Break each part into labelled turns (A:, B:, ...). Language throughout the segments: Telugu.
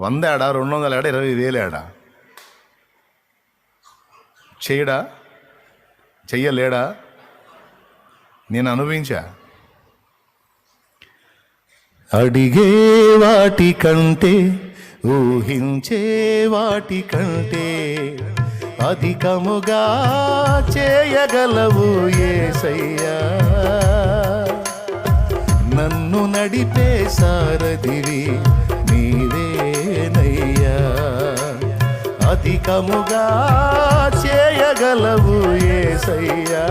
A: వంద ఏడా రెండు వందల ఏడా? ఇరవై వేలు ఏడా చేయడా చెయ్యలేడా? నేను అనుభవించా. అడిగే వాటి కంటే ఊహించే వాటి కంటే అధికముగా చేయగలవు ఏసయ్యా. నన్ను నడిపే సారథివి నీవే అధికముగా చేయగలవు ఏసయ్యా.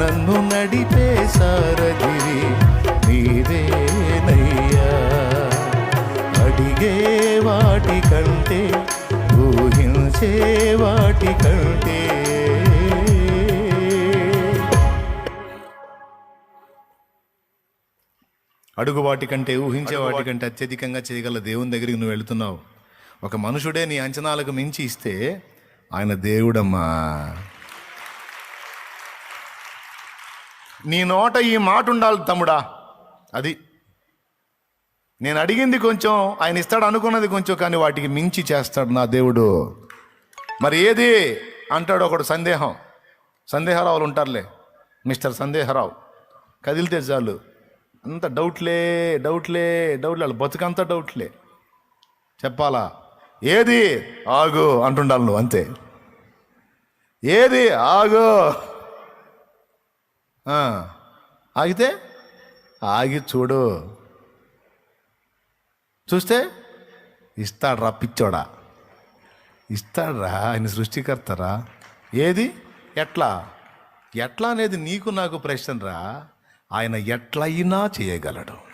A: నన్ను నడిపే సారథివి నీవేనయ్యా. అడిగే వాటి కంటే ఊహించే వాటి కంటే. అడుగు వాటి కంటే ఊహించే వాటి కంటే అత్యధికంగా చేయగల దేవుని దగ్గరికి నువ్వు వెళుతున్నావు. ఒక మనుషుడే నీ అంచనాలకు మించి ఇస్తే ఆయన దేవుడమ్మా. నీ నోట ఈ మాట ఉండాలి తమ్ముడా. అది నేను అడిగింది కొంచెం ఆయన ఇస్తాడు అనుకున్నది కొంచెం కానీ వాటికి మించి చేస్తాడు నా దేవుడు. మరి ఏది? అంటాడు ఒకడు సందేహం. సందేహరావులు ఉంటారులే. మిస్టర్ సందేహరావు. కదిలితే చాలు. అంత డౌట్లే డౌట్లే డౌట్లే. వాళ్ళు బతుకంతా డౌట్లే. చెప్పాలా? ఏది? ఆగు అంటుండాలి నువ్వు అంతే. ఏది? ఆగు. ఆగితే? ఆగి చూడు. చూస్తే? ఇస్తాడ్రా పిచ్చోడా. ఇస్తాడ్రా ఆయన సృష్టికర్తరా. ఏది? ఎట్లా? ఎట్లా అనేది నీకు నాకు ప్రశ్నరా. ఆయన ఎట్లయినా చేయగలడు.